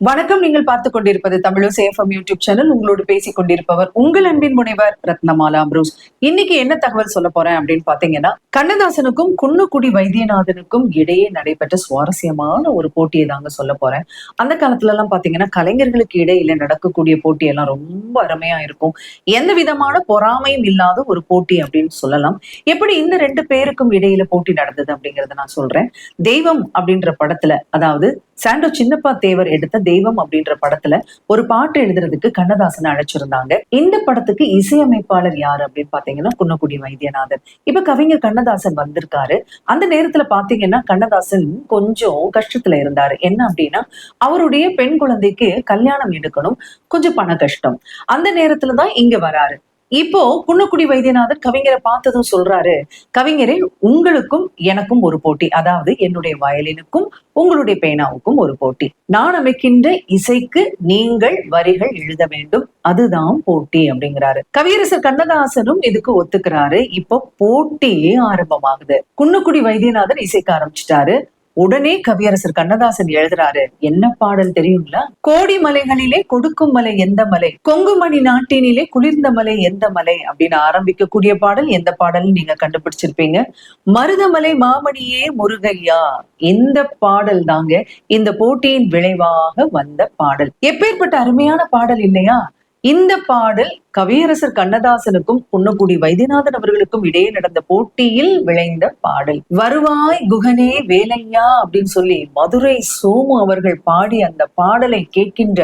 வணக்கம். நீங்கள் பார்த்துக் கொண்டிருப்பது தமிழோசை எஃப்எம் யூடியூப் சேனல். உங்களோடு பேசிக் கொண்டிருப்பவர் உங்கள் அன்பின் முனைவர் ரத்னமாலா அம்ரூஸ் இன்னைக்கு என்ன தகவல் சொல்ல போறேன் அப்படின்னு பாத்தீங்கன்னா கண்ணதாசனுக்கும் குன்னுக்குடி வைத்தியநாதனுக்கும் இடையே நடைபெற்ற சுவாரஸ்யமான ஒரு போட்டியை தாங்க சொல்ல போறேன். அந்த காலத்துல எல்லாம் பாத்தீங்கன்னா கலைஞர்களுக்கு இடையில நடக்கக்கூடிய போட்டி எல்லாம் ரொம்ப அருமையா இருக்கும். எந்த விதமான பொறாமையும் இல்லாத ஒரு போட்டி அப்படின்னு சொல்லலாம். எப்படி இந்த ரெண்டு பேருக்கும் இடையில போட்டி நடந்தது அப்படிங்கறத நான் சொல்றேன். தெய்வம் அப்படின்ற படத்துல அதாவது சாண்டோ சின்னப்பா தேவர் எடுத்த தெய்வம் அப்படின்ற படத்துல ஒரு பாட்டு எழுதுறதுக்கு கண்ணதாசனை அழைச்சிருந்தாங்க. இந்த படத்துக்கு இசையமைப்பாளர் யாரு அப்படின்னு பாத்தீங்கன்னா குன்னக்குடி வைத்தியநாதன். இப்ப கவிஞர் கண்ணதாசன் வந்திருக்காரு. அந்த நேரத்துல பாத்தீங்கன்னா கண்ணதாசன் கொஞ்சம் கஷ்டத்துல இருந்தாரு. என்ன அப்படின்னா அவருடைய பெண் குழந்தைக்கு கல்யாணம் எடுக்கணும். கொஞ்சம் பண கஷ்டம். அந்த நேரத்துலதான் இங்க வராரு. இப்போ குன்னக்குடி வைத்தியநாதன் கவிஞரை பார்த்ததும் சொல்றாரு கவிஞரே உங்களுக்கும் எனக்கும் ஒரு போட்டி. அதாவது என்னுடைய வயலினுக்கும் உங்களுடைய பேனாவுக்கும் ஒரு போட்டி. நான் அமைக்கின்ற இசைக்கு நீங்கள் வரிகள் எழுத வேண்டும். அதுதான் போட்டி அப்படிங்கிறாரு. கவியரசர் கண்ணதாசனும் இதுக்கு ஒத்துக்கிறாரு. இப்போ போட்டியே ஆரம்பமாகுது. குன்னக்குடி வைத்தியநாதன் இசைக்க ஆரம்பிச்சிட்டாரு. உடனே கவியரசர் கண்ணதாசன் எழுதுறாரு. என்ன பாடல் தெரியுங்களா கோடி மலைகளிலே கொடுக்கும் மலை எந்த மலை? கொங்குமணி நாட்டினிலே குளிர்ந்த மலை எந்த மலை? அப்படின்னு ஆரம்பிக்கக்கூடிய பாடல் எந்த பாடல் நீங்க கண்டுபிடிச்சிருப்பீங்க. மருதமலை மாமணியே முருகையா? இந்த பாடல் தாங்க இந்த போட்டியின் விளைவாக வந்த பாடல். எப்பேற்பட்ட அருமையான பாடல் இல்லையா? இந்த பாடல் கவியரசர் கண்ணதாசனுக்கும் புன்னக்குடி வைத்தியநாதன் அவர்களுக்கும் இடையே நடந்த போட்டியில் விளைந்த பாடல். வருவாய் குகனே வேலையா? அப்படின்னு சொல்லி மதுரை சோமு அவர்கள் பாடி அந்த பாடலை கேட்கின்ற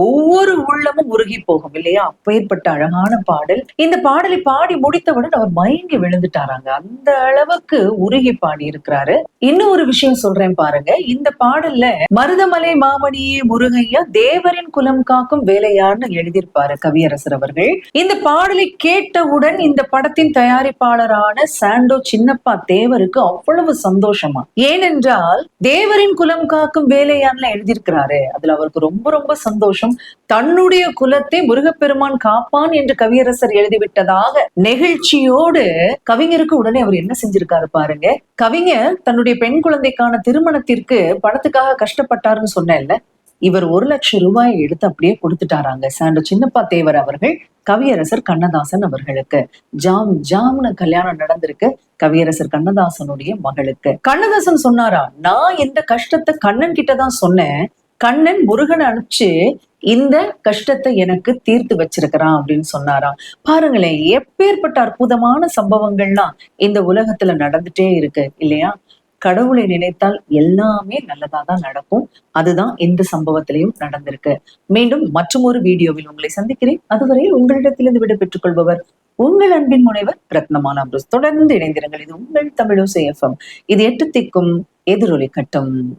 ஒவ்வொரு உள்ளமும் உருகி போகும் இல்லையா? அப்பேற்பட்ட அழகான பாடல். இந்த பாடலை பாடி முடித்தவுடன் அவர் மயங்கி விழுந்துட்டாராங்க. அந்த அளவுக்கு உருகி பாடி இருக்கிறாரு இன்னும் ஒரு விஷயம் சொல்றேன் பாருங்க. இந்த பாடல்ல மருதமலை மாமணியே முருகையா தேவரின் குலம் காக்கும் வேலையான்னு எழுதியிருப்பாரு கவியரசர் அவர்கள். இந்த பாடலை கேட்டவுடன் இந்த படத்தின் தயாரிப்பாளரான சாண்டோ சின்னப்பா தேவருக்கு அவ்வளவு சந்தோஷமா. ஏனென்றால் தேவரின் குலம் காக்கும் வேலையான்ல எழுதியிருக்கிறாரு. அதுல அவருக்கு ரொம்ப ரொம்ப சந்தோஷம். தன்னுடைய குலத்தை முருகப்பெருமான் காப்பான் என்று கவியரசர் எழுதிவிட்டதாக நெகிழ்ச்சியோடு கவிஞருக்கு உடனே அவர் என்ன செஞ்சிருக்காரு பாருங்க. கவிஞர் தன்னுடைய பெண் குழந்தைக்கான திருமணத்திற்கு பணத்துக்காக கஷ்டப்பட்டாருன்னு சொன்னேன்ல. இவர் ஒரு லட்சம் ரூபாயை எடுத்து அப்படியே கொடுத்துட்டாராங்க. சாண்ட சின்னப்பா தேவர் அவர்கள் கவியரசர் கண்ணதாசன் அவர்களுக்கு. ஜாம் ஜாம்னு கல்யாணம் நடந்திருக்கு கவியரசர் கண்ணதாசனுடைய மகளுக்கு. கண்ணதாசன் சொன்னாரா நான் இந்த கஷ்டத்தை கண்ணன் கிட்ட தான் சொன்னேன். கண்ணன் முருகன் அனுப்பிச்சு இந்த கஷ்டத்தை எனக்கு தீர்த்து வச்சிருக்கிறான் அப்படின்னு சொன்னாராம். பாருங்களேன் எப்பேற்பட்ட அற்புதமான சம்பவங்கள்லாம் இந்த உலகத்துல நடந்துட்டே இருக்கு இல்லையா? கடவுளை நினைத்தால் எல்லாமே நல்லதா தான் நடக்கும். அதுதான் இந்த சம்பவத்திலையும் நடந்திருக்கு. மீண்டும் மற்றும் ஒரு வீடியோவில் உங்களை சந்திக்கிறேன். அதுவரை உங்களிடத்திலிருந்து விட பெற்றுக்கொள்பவர் உங்கள் அன்பின் முனைவர் ரத்னமாலா புருஸ் தொடர்ந்து இணைந்திருங்கள். இது உங்கள் தமிழோசை எஃப்எம் இது எட்டு திக்கும் எதிரொலி கட்டம்.